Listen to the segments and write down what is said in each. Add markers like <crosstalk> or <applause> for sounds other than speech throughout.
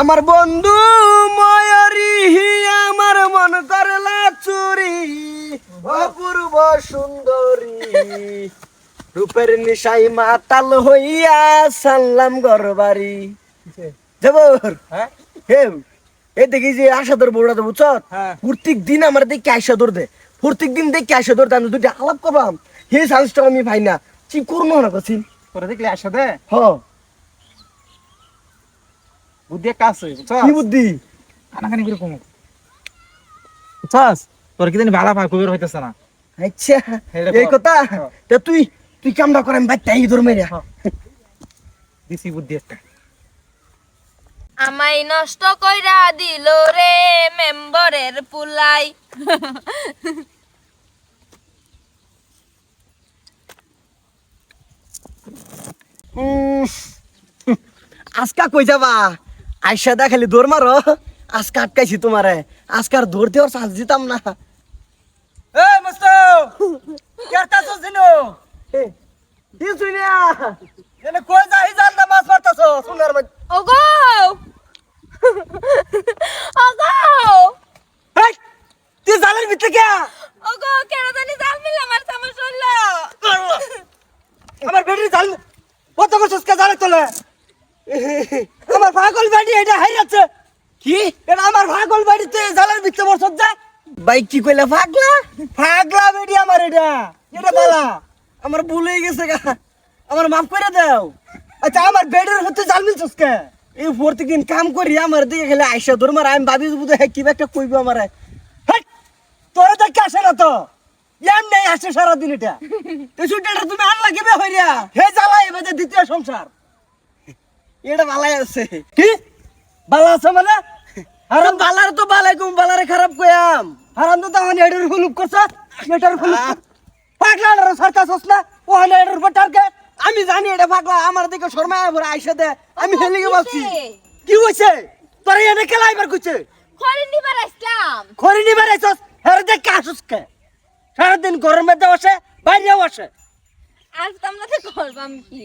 আমার বন্ধু ময়ূরী আমার মন করলা চুরি অপূর্ব সুন্দরী। রূপের নিশাই মাতাল হইয়া সাল্লাম গরবারি। জবর। হ্যাঁ? হেউ এই দেখি যে আশাদর বউটা তো বুঝছ? হ্যাঁ। প্রত্যেক দিন আমার দেখি আশাদর দে। প্রত্যেক দিন দেখি আশাদর আমি দুটি আলাপ করবাম। হে চান্সটা আমি পাই না। কি করব না কছি তোরা দেখলে আশা দে? হ। বুদ্ধি একটা আছে কি বুদ্ধি? কানাকানি করে কমু বুঝছস? তোর কি জানি ভাগ কবির হইতেছে না। আচ্ছা এই কথা। তা তুই তুই কামটা করে আমি বাচ্চা এই ধর মেরে দিছি বুদ্ধি একটা। আমাই নষ্ট কইরা দিল রে মেম্বরের পুলাই। উম, আজকা কই যাবা? আইসা দা খালি দৌড় মারো। আজকা আটকাইছি তোমারে। আজকার দৌড় দেওয়ার চান্স দিতাম না। <laughs> এ মস্ত কেরটা সছিনো কি শুনিয়া? এনে কই যাই জাল না মাছ মারতাছ সোনার বাচ্চা ওগো! ওগো! হেই, তুই জালের ভিতরে কে? ওগো কেন জানি জাল মিলে আমার সামনে চলল আমার বেটির জাল কত করছিস কে জালে তোলে? <laughs> আমার পাগল বাড়ি এটা হাই হাইরাচ্ছে। কি? এটা আমার পাগল বাড়িতে জালের ভিতরে বসত যা ভাই কি কইলা পাগলা পাগলা বেটি আমার এটা এটা বালা আমার ভুল গেছে গা। আমার মাফ করে দাও। আচ্ছা আমার বেডের হতে জাল মিলছিস কে? এই প্রত্যেকদিন কাম করি আমার দিকে খেলে আইসা ধর মার আমি ভাবি বুঝে হ্যাঁ কিবা একটা কইব আমার। তোরা দেখে আসে না তো? নেই আসে সারাদিন এটা। এই ছুটিটা তুমি আনলা কিবে হইয়া? হে জ্বালা এবার দ্বিতীয় সংসার। এটা বালাই আছে। কি? বালা আছে মানে? <laughs> আরে বালার তো বালাই কম বালারে খারাপ কইয়াম। হারাম তো তখন এটার হুলুপ করছ। এটার হুলুপ পাগলা আর সরকার সসনা ও হলে এটার উপর টার্গে আমি জানি এটা পাগলা আমার দিকে শর্মায় ভরে আইসা দে। আমি হেলিকে বলছি। কি হইছে? তোর এনে খেলা এবার কইছে? খরিন দিবার আসলাম। খড়ি নিবার আইছস? হেরে দেখ কাশুস কে সারাদিন ঘরের মধ্যে বসে বাইরেও বসে আজ তোমরা তো করবাম কি?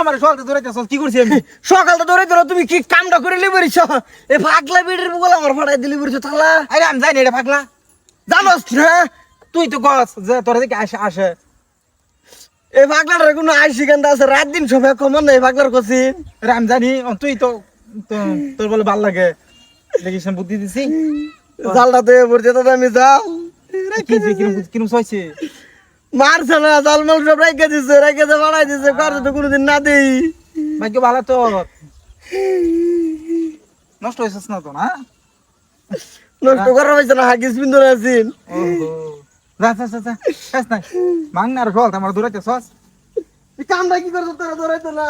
আমার সকালে দৌড়াইতেছ কি করছি আমি সকাল তো তুমি কি কামটা করে লিবরিছ এই পাগলা বেডের বগুলো আমার ফাটাই দিলি বরিছ থালা আরে আমি জানি এটা পাগলা জানোস না তুই তো গছ যে তোরা দেখে আসে আসে এই পাগলাটার কোনো আইসি গান্ধা আছে রাত দিন সময় কমন নেই পাগলার কছিন আরে আমি জানি তুই তো তোর বলে ভালো লাগে দেখিস বুদ্ধি দিছি জালটা পড়ছে তো আমি যাও কিরম কিরম সইছে মারছে না জাল মাল সব রেখে দিছে রেখে দিয়ে বাড়াই দিছে কারও তো কোনোদিন না দেই। ভাগ্য ভালো তো। নষ্ট হয়েছিস না তো না? নষ্ট করা হয়েছে না হাগিস বিন্দু আছেন যা যা যা যা খাস না। মাং না আর ফল আমার দৌড়াইতে সস কামটা কি করছ তোরা দৌড়াইতো না।